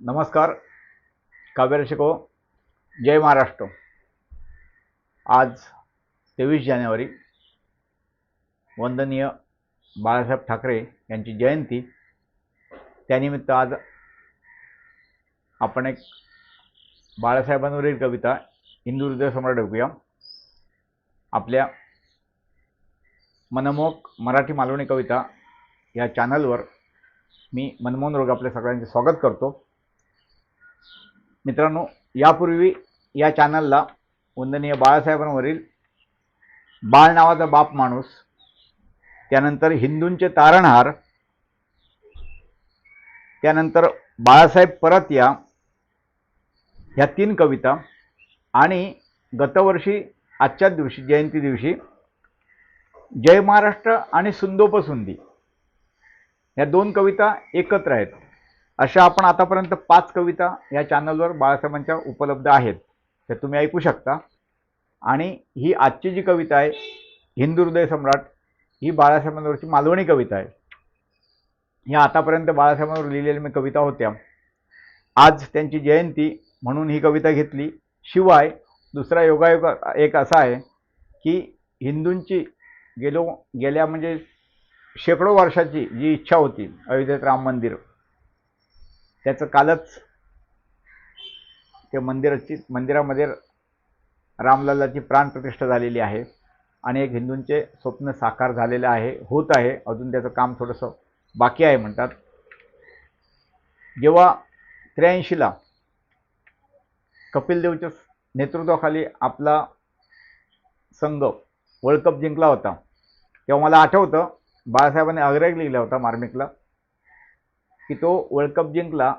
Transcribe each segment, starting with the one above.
नमस्कार काव्यरसिको जय महाराष्ट्र. आज तेवीस जानेवारी वंदनीय बाळासाहेब ठाकरे यांची जयंती. त्यानिमित्त आज आपण एक बाळासाहेबांवरील कविता हिंदू सम्राट ऐकूया आपल्या मनमोहक मराठी मालवणी कविता या चॅनलवर मी मनमोहन रोग आपल्या सगळ्यांचे स्वागत करतो. मित्रांनो यापूर्वी या चॅनलला वंदनीय बाळासाहेबांवरील बाळ नावाचा बाप माणूस त्यानंतर हिंदूंचे तारणहार त्यानंतर बाळासाहेब परत या ह्या तीन कविता आणि गतवर्षी आजच्याच दिवशी जयंती दिवशी जय महाराष्ट्र आणि सुंदोपसुंदी ह्या दोन कविता एकत्र आहेत. अशा आपण आतापर्यंत पाच कविता या चॅनलवर बाळासाहेबांच्या उपलब्ध आहेत त्या तुम्ही ऐकू शकता. आणि ही आजची जी कविता आहे हिंदू हृदय सम्राट ही बाळासाहेबांवरची मालवणी कविता आहे. ह्या आतापर्यंत बाळासाहेबांवर लिहिलेल्या मी कविता होत्या. आज त्यांची जयंती म्हणून ही कविता घेतली. शिवाय दुसरा योगायोग एक असा आहे की हिंदूंची गेलो गेल्या म्हणजे शेकडो वर्षाची जी इच्छा होती अयोध्येत राम मंदिर त्याचं कालच त्या मंदिराची मंदिरामध्ये रामलल्लाची प्राणप्रतिष्ठा झालेली आहे. आणि एक हिंदूंचे स्वप्न साकार झालेलं आहे होत आहे. अजून त्याचं काम थोडंसं बाकी आहे म्हणतात. जेव्हा त्र्याऐंशीला कपिल देवच्या नेतृत्वाखाली आपला संघ वर्ल्ड कप जिंकला होता तेव्हा मला आठवतं बाळासाहेबांनी आग्रह लिहिला होता मार्मिकला की तो वर्ल्ड कप जिंकला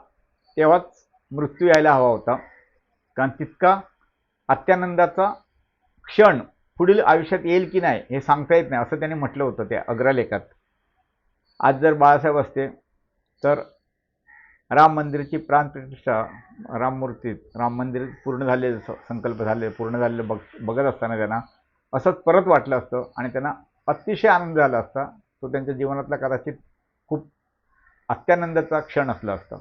तेव्हाच मृत्यू यायला हवा होता. कारण तितका अत्यानंदाचा क्षण पुढील आयुष्यात येईल की नाही हे सांगता येत नाही असं त्यांनी म्हटलं होतं त्या अग्रलेखात. आज जर बाळासाहेब असते तर राम मंदिराची प्राणप्रतिष्ठा राममूर्तीत राम मंदिर पूर्ण झाले संकल्प झाले पूर्ण झालेले बघ बघत असताना त्यांना असंच परत वाटलं असतं आणि त्यांना अतिशय आनंद झाला असता. तो त्यांच्या जीवनातला कदाचित अत्यानंदाचा क्षण असला असता.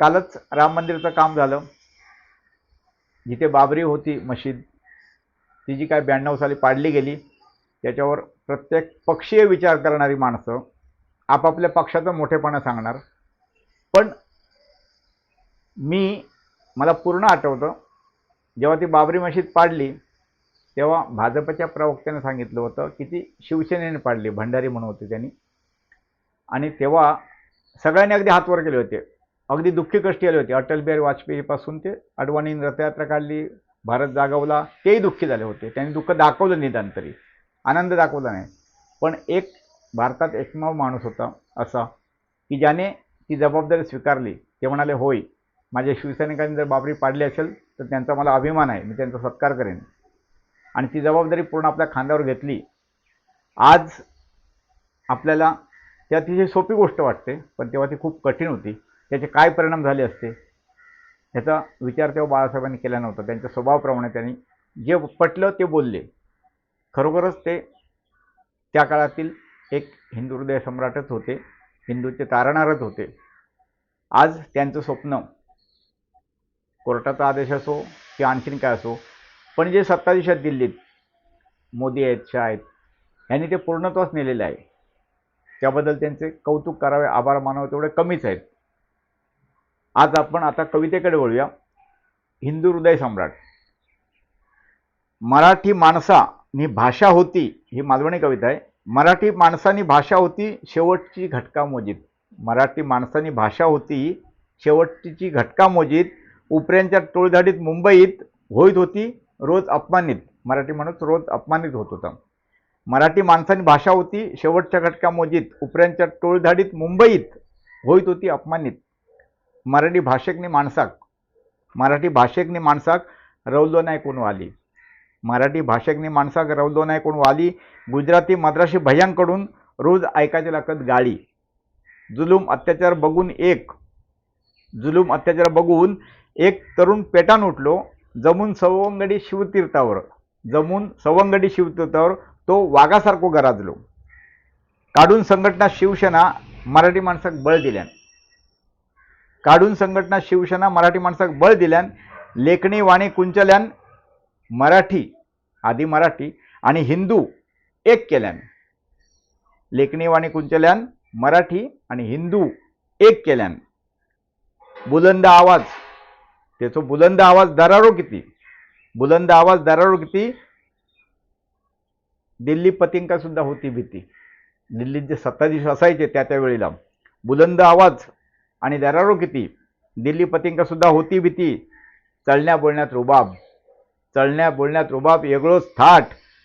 कालच राम मंदिराचं काम झालं. जिथे बाबरी होती मशीद ती जी काय ब्याण्णव साली पाडली गेली त्याच्यावर प्रत्येक पक्षीय विचार करणारी माणसं आपापल्या पक्षाचं मोठेपणा सांगणार. पण मी मला पूर्ण आठवतं जेव्हा ती बाबरी मशीद पाडली तेव्हा भाजपच्या प्रवक्त्याने सांगितलं होतं की ती शिवसेनेने पाडली भंडारी म्हणून होते त्यांनी. आणि तेव्हा सगळ्यांनी अगदी हातवर केले होते. अगदी दुःखी कष्टी आले होते. अटल बिहारी वाजपेयीपासून ते अडवाणी रथयात्रा काढली भारत जागवला तेही दुःखी झाले होते. त्यांनी दुःख दाखवलं निदान तरी. आनंद दाखवला नाही. पण एक भारतात एकमेव माणूस होता असा की ज्याने ती जबाबदारी स्वीकारली. ते म्हणाले होय माझ्या शिवसैनिकांनी जर बाबरी पाडली असेल तर त्यांचा मला अभिमान आहे. मी त्यांचा सत्कार करेन. आणि ती जबाबदारी पूर्ण आपल्या खांद्यावर घेतली. आज आपल्याला ती अतिशय सोपी गोष्ट वाटते पण तेव्हा ती खूप कठीण होती. त्याचे काय परिणाम झाले असते? ह्याचा विचार तेव्हा बाळासाहेबांनी केला नव्हता. त्यांच्या स्वभावाप्रमाणे त्यांनी जे पटलं ते बोलले. खरोखरच ते त्या काळातील एक हिंदू हृदय सम्राटच होते हिंदूचे तारणारच होते. आज त्यांचं स्वप्न कोर्टाचा आदेश असो की आणखीन काय असो पण जे सत्ताधीशात दिल्लीत मोदी आहेत शाह आहेत यांनी ते पूर्णत्वास नेलेलं आहे. त्याबद्दल त्यांचे कौतुक करावे आभार मानावे तेवढे कमीच आहेत. आज आपण आता कवितेकडे वळूया. हिंदू हृदय सम्राट. मराठी माणसानी भाषा होती ही मालवणी कविता आहे. मराठी माणसानी भाषा होती शेवटची घटका मोजीत. मराठी माणसानी भाषा होती शेवटची घटका मोजीत. उपऱ्यांच्या टोळधाडीत मुंबईत होईत होती रोज अपमानित. मराठी माणूस रोज अपमानित होत होता. मराठी माणसानी भाषा होती शेवटच्या घटका मोजीत उपऱ्यांच्या टोळधाडीत मुंबईत होईत होती अपमानित. मराठी भाषेकनी माणसाक मराठी भाषेकनी माणसाक रवलो नाही कोण वाली. मराठी भाषेकनी माणसाक रवलो नाही कोण वाली. गुजराती मद्रासी भयांकडून रोज ऐकायचे लागत गाळी. जुलूम अत्याचार बघून एक जुलूम अत्याचार बघून एक तरुण पेटान उठलो. जमून सवंगडी शिवतीर्थावर जमून सवंगडी शिवतीर्थावर तो वाघासारखो गराजलो. काढून संघटना शिवसेना मराठी माणसाक बळ दिल्यान. काढून संघटना शिवसेना मराठी माणसाक बळ दिल्यान लेखणी वाणी कुंचल्यान मराठी आधी मराठी आणि हिंदू एक केल्यान. लेखणी वाणी कुंचल्यान मराठी आणि हिंदू एक केल्यान. बुलंद आवाज त्याचो बुलंद आवाज दरारो किती? बुलंद आवाज दरारो किती? दिल्लीपतींका सुद्धा होती भीती. दिल्लीत जे सत्ताधीश असायचे त्या त्या वेळेला बुलंद आवाज आणि दरारो किती दिल्लीपतींका सुद्धा होती भीती. चळण्या बोलण्यात रुबाब चळण्या बोलण्यात रुबाब येगळोच थाट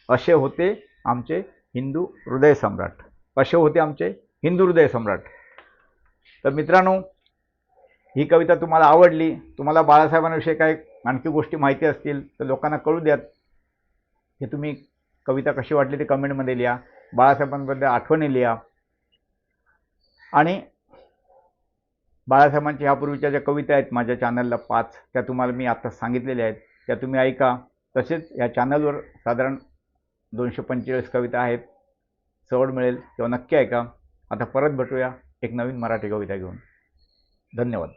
असे होते आमचे हिंदू हृदय सम्राट. असे होते आमचे हिंदू हृदय सम्राट. तर मित्रांनो ही कविता तुम्हाला आवडली तुम्हाला बाळासाहेबांविषयी काही आणखी गोष्टी माहिती असतील तर लोकांना कळू द्यात. हे तुम्ही कविता कशी वाटली ते कमेंटमध्ये लिहा. बाळासाहेबांबद्दल आठवणी लिहा. आणि बाळासाहेबांच्या ह्यापूर्वीच्या ज्या कविता आहेत माझ्या चॅनलला पाच त्या तुम्हाला मी आता सांगितलेल्या आहेत. त्या तुम्ही ऐका. तसेच या चॅनलवर साधारण दोनशे पंचेचाळीस कविता आहेत. सवड मिळेल तेव्हा नक्की ऐका. आता परत भेटूया एक नवीन मराठी कविता घेऊन. धन्यवाद.